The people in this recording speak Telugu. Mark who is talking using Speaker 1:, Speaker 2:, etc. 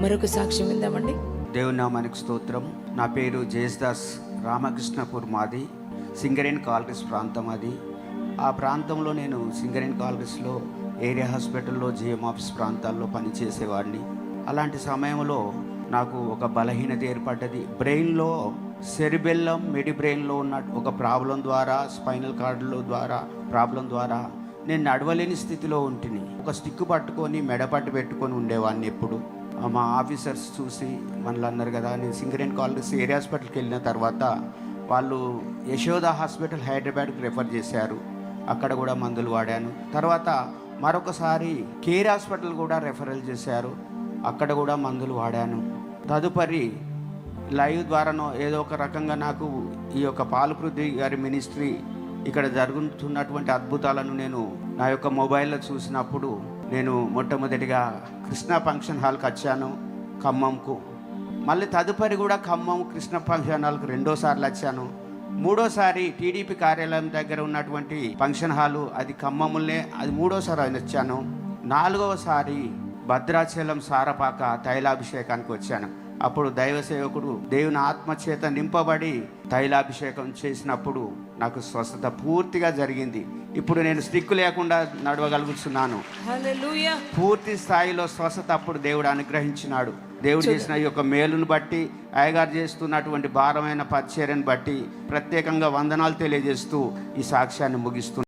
Speaker 1: మరొక సాక్ష్యం విందామండి.
Speaker 2: దేవుని నామానికి స్తోత్రం. నా పేరు జయస్దాస్ రామకృష్ణపూర్ మాది సింగరేన్ కాలరీస్ ప్రాంతం అది. ఆ ప్రాంతంలో నేను సింగరేన్ కాలరీస్లో ఏరియా హాస్పిటల్లో జిఎం ఆఫీస్ ప్రాంతాల్లో పనిచేసేవాడిని. అలాంటి సమయంలో నాకు ఒక బలహీనత ఏర్పడ్డది. బ్రెయిన్లో సెరిబెల్లం మిడి బ్రెయిన్లో ఉన్న ఒక ప్రాబ్లం ద్వారా స్పైనల్ కార్డులో ద్వారా ప్రాబ్లం ద్వారా నేను నడవలేని స్థితిలో ఉంటిని. ఒక స్టిక్ పట్టుకొని మెడ పట్టు పెట్టుకొని ఉండేవాడిని ఎప్పుడు. మా ఆఫీసర్స్ చూసి మనల్ని అన్నారు కదా నేను సింగరేణి కాలనీస్ ఏరియా హాస్పిటల్కి వెళ్ళిన తర్వాత వాళ్ళు యశోద హాస్పిటల్ హైదరాబాద్కి రెఫర్ చేశారు. అక్కడ కూడా మందులు వాడాను. తర్వాత మరొకసారి కేర్ హాస్పిటల్ కూడా రెఫరల్ చేశారు. అక్కడ కూడా మందులు వాడాను. తదుపరి లైవ్ ద్వారానో ఏదో ఒక రకంగా నాకు ఈ యొక్క పాలపృథ్వీ గారి మినిస్ట్రీ ఇక్కడ జరుగుతున్నటువంటి అద్భుతాలను నేను నా యొక్క మొబైల్లో చూసినప్పుడు నేను మొట్టమొదటిగా కృష్ణ ఫంక్షన్ హాల్కి వచ్చాను ఖమ్మంకు. మళ్ళీ తదుపరి కూడా ఖమ్మం కృష్ణ ఫంక్షన్ హాల్కి రెండోసార్లు వచ్చాను. మూడోసారి టీడీపీ కార్యాలయం దగ్గర ఉన్నటువంటి ఫంక్షన్ హాలు అది ఖమ్మంలోనే అది మూడోసారి ఆయన వచ్చాను. నాలుగవసారి భద్రాచలం సారపాక తైలాభిషేకానికి వచ్చాను. అప్పుడు దైవ సేవకుడు దేవుని ఆత్మచేత నింపబడి తైలాభిషేకం చేసినప్పుడు నాకు స్వస్థత పూర్తిగా జరిగింది. ఇప్పుడు నేను స్టిక్ లేకుండా నడవగలుగుతున్నాను. పూర్తి స్థాయిలో స్వస్థత అప్పుడు దేవుడు అనుగ్రహించినాడు. దేవుడు చేసిన ఈ యొక్క మేలును బట్టి అయ్యగారు చేస్తున్నటువంటి భారమైన పరిచర్యను బట్టి ప్రత్యేకంగా వందనాలు తెలియజేస్తూ ఈ సాక్ష్యాన్ని ముగిస్తున్నాను.